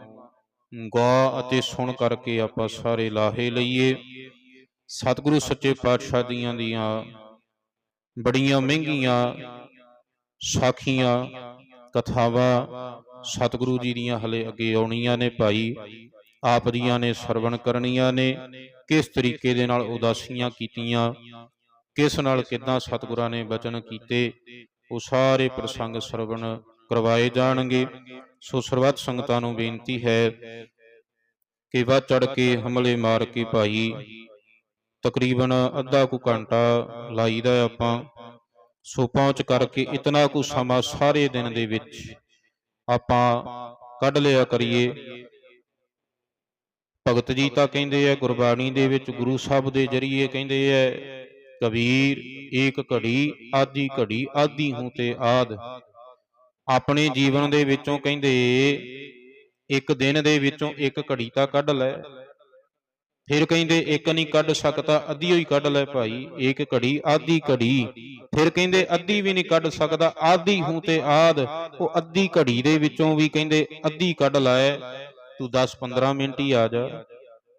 ਗਾ ਅਤੇ ਸੁਣ ਕਰਕੇ ਆਪਾਂ ਸਾਰੇ ਲਾਹੇ ਲਈਏ। ਸਤਿਗੁਰੂ ਸੱਚੇ ਪਾਤਸ਼ਾਹ ਦੀਆਂ ਦੀਆਂ ਬੜੀਆਂ ਮਹਿੰਗੀਆਂ ਸਾਖੀਆਂ ਕਥਾਵਾਂ ਸਤਿਗੁਰੂ ਜੀ ਦੀਆਂ ਹਲੇ ਅੱਗੇ ਆਉਣੀਆਂ ਨੇ ਭਾਈ। ਆਪ ਜੀਆਂ ਨੇ ਸਰਵਣ ਕਰਨੀਆਂ ਨੇ। ਕਿਸ ਤਰੀਕੇ ਦੇ ਨਾਲ ਉਦਾਸੀਆਂ ਕੀਤੀਆਂ? ਕਿਸ ਨਾਲ ਕਿਦਾਂ ਸਤਿਗੁਰਾਂ ਨੇ ਬਚਨ ਕੀਤੇ? ਉਹ ਸਾਰੇ ਪ੍ਰਸੰਗ ਸਰਵਣ ਕਰਵਾਏ ਜਾਣਗੇ। ਸੋ ਸਰਬੱਤ ਸੰਗਤਾਂ ਨੂੰ ਬੇਨਤੀ ਹੈ ਕਿ ਵੱਧ ਚੜ ਕੇ ਹਮਲੇ ਮਾਰ ਕੇ ਭਾਈ ਤਕਰੀਬਨ ਅੱਧਾ ਕੁ ਘੰਟਾ ਲਾਈਦਾ ਆਪਾਂ। ਸੋ ਪਹੁੰਚ ਕਰਕੇ ਇਤਨਾ ਕੁ ਸਮਾਂ ਸਾਰੇ ਦਿਨ ਦੇ ਵਿੱਚ ਆਪਾਂ ਕੱਢ ਲਿਆ ਕਰੀਏ। ਭਗਤ ਜੀ ਤਾਂ ਕਹਿੰਦੇ ਆ, ਗੁਰਬਾਣੀ ਦੇ ਵਿੱਚ ਗੁਰੂ ਸਾਹਿਬ ਦੇ ਜਰੀਏ ਕਹਿੰਦੇ ਆ, ਕਬੀਰ, ਏਕ ਘੜੀ, ਆਦੀ ਘੜੀ, ਆਦੀ ਹੂੰ ਤੇ ਆਦ। ਆਪਣੇ ਜੀਵਨ ਦੇ ਵਿੱਚੋਂ ਕਹਿੰਦੇ, ਇੱਕ ਦਿਨ ਦੇ ਵਿੱਚੋਂ ਇੱਕ ਘੜੀ ਤਾਂ ਕੱਢ ਲੈ। ਫਿਰ ਕਹਿੰਦੇ, ਇੱਕ ਨਹੀਂ ਕੱਢ ਸਕਦਾ, ਅੱਧੀ ਹੀ ਕੱਢ ਲੈ ਭਾਈ, ਇੱਕ ਘੜੀ, ਆਧੀ ਘੜੀ। ਫਿਰ ਕਹਿੰਦੇ, ਅੱਧੀ ਵੀ ਨਹੀਂ ਕੱਢ ਸਕਦਾ, ਆਧੀ ਹੂੰ ਤੇ ਆਦ ਉਹ ਅੱਧੀ ਘੜੀ ਦੇ ਵਿੱਚੋਂ ਵੀ ਕਹਿੰਦੇ, ਅੱਧੀ ਕੱਢ ਲੈ, ਤੂੰ 10 15 ਮਿੰਟ ਹੀ ਆ ਜਾ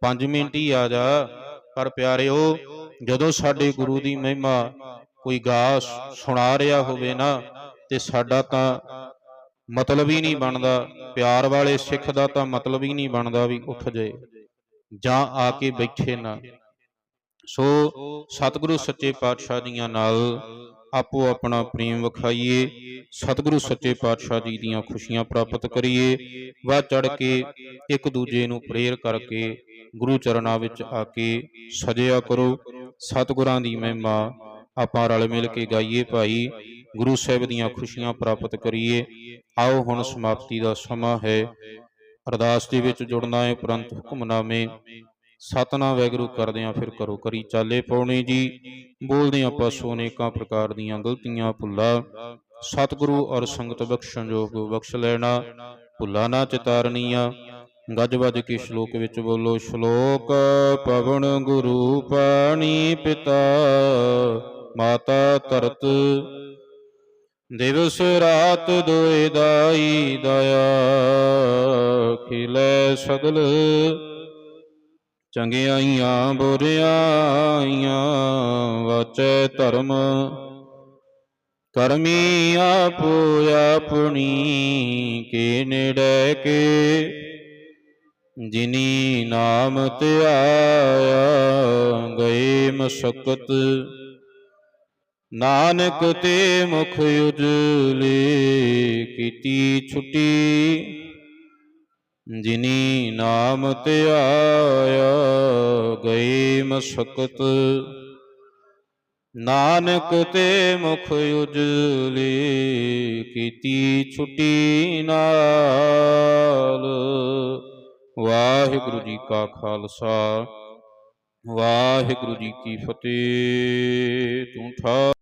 5 ਮਿੰਟ ਹੀ ਆ ਜਾ। ਪਰ ਪਿਆਰਿਓ, ਜਦੋਂ ਸਾਡੇ ਗੁਰੂ ਦੀ ਮਹਿਮਾ ਕੋਈ ਗਾ ਸੁਣਾ ਰਿਹਾ ਹੋਵੇ ਨਾ, ਤੇ ਸਾਡਾ ਤਾਂ ਮਤਲਬ ਹੀ ਨਹੀਂ ਬਣਦਾ, ਪਿਆਰ ਵਾਲੇ ਸਿੱਖ ਦਾ ਤਾਂ ਮਤਲਬ ਹੀ ਨਹੀਂ ਬਣਦਾ ਵੀ ਉੱਠ ਜਾਏ। ਜਾਂ ਆ ਕੇ ਬੈਠੇ ਨਾ। ਸੋ ਸਤਿਗੁਰੂ ਸੱਚੇ ਪਾਤਸ਼ਾਹ ਜੀਆਂ ਨਾਲ ਆਪੋ ਆਪਣਾ ਪ੍ਰੇਮ ਵਿਖਾਈਏ ਸਤਿਗੁਰੂ ਸੱਚੇ ਪਾਤਸ਼ਾਹ ਜੀ ਦੀਆਂ ਖੁਸ਼ੀਆਂ ਪ੍ਰਾਪਤ ਕਰੀਏ ਵਾ ਚੜ ਕੇ ਇੱਕ ਦੂਜੇ ਨੂੰ ਪ੍ਰੇਰ ਕਰਕੇ ਗੁਰੂ ਚਰਨਾਂ ਵਿੱਚ ਆ ਕੇ ਸਜਿਆ ਕਰੋ। ਸਤਿਗੁਰਾਂ ਦੀ ਮਹਿਮਾ ਆਪਾਂ ਰਲ ਮਿਲ ਕੇ ਗਾਈਏ ਭਾਈ। ਗੁਰੂ ਸਾਹਿਬ ਦੀਆਂ ਖੁਸ਼ੀਆਂ ਪ੍ਰਾਪਤ ਕਰੀਏ। ਆਓ ਹੁਣ ਸਮਾਪਤੀ ਦਾ ਸਮਾਂ ਹੈ। ਅਰਦਾਸ ਦੇ ਵਿੱਚ ਜੁੜਨਾ ਹੈ ਪ੍ਰੰਤ ਹੁਕਮਨਾਮੇ ਸਤਨਾ ਵੈਗਰੂ ਕਰਦਿਆਂ ਫਿਰ ਕਰੋ ਕਰੀ ਚਾਲੇ ਪੌਣੀ ਜੀ। ਬੋਲਦੇ ਆਪਾਂ ਸੋਨੇਕਾਂ ਪ੍ਰਕਾਰ ਦੀਆਂ ਗਲਤੀਆਂ, ਭੁੱਲਾ। ਸਤਿਗੁਰੂ ਔਰ ਸੰਗਤ ਬਖਸ਼ਣ ਜੋਗ ਬਖਸ਼ ਲੈਣਾ। ਭੁੱਲਾ ਨਾ ਚਿਤਾਰਨੀਆਂ। ਗੱਜ ਵੱਜ ਕੇ ਸ਼ਲੋਕ ਵਿੱਚ ਬੋਲੋ, ਸ਼ਲੋਕ ਪਵਨ ਗੁਰੂ ਪਾਣੀ ਪਿਤਾ, ਮਾਤਾ ਧਰਤ। ਦਿਵਸ ਰਾਤ ਦੋਏ ਦਾਈ ਦਇਆ। ਖਿਲੇ ਸਗਲ। ਚੰਗਿਆਈਆਂ ਬੁਰਿਆਈਆਂ ਵਾਚੈ ਧਰਮ। ਕਰਮੀ ਆਪੋ ਆਪਣੀ ਕੇ ਨੇੜੇ ਕੇ। ਜਿਨੀ ਨਾਮ ਧਿਆਇਆ ਗਏ ਮਸਕਤ। ਨਾਨਕ ਤੇ ਮੁਖ ਉਜਲੇ ਕੀਤੀ ਛੁਟੀ। ਜਿਨੀ ਨਾਮ ਧਿਆਇਆ ਗਏ ਮਸਕਤ ਨਾਨਕ ਤੇ ਮੁਖ ਉਜਲੇ ਕੀਤੀ ਛੁਟੀ ਨਾਲ। ਵਾਹਿਗੁਰੂ ਜੀ ਕਾ ਖਾਲਸਾ, ਵਾਹਿਗੁਰੂ ਜੀ ਕੀ ਫਤਿਹ। ਤੂੰ ਠਾ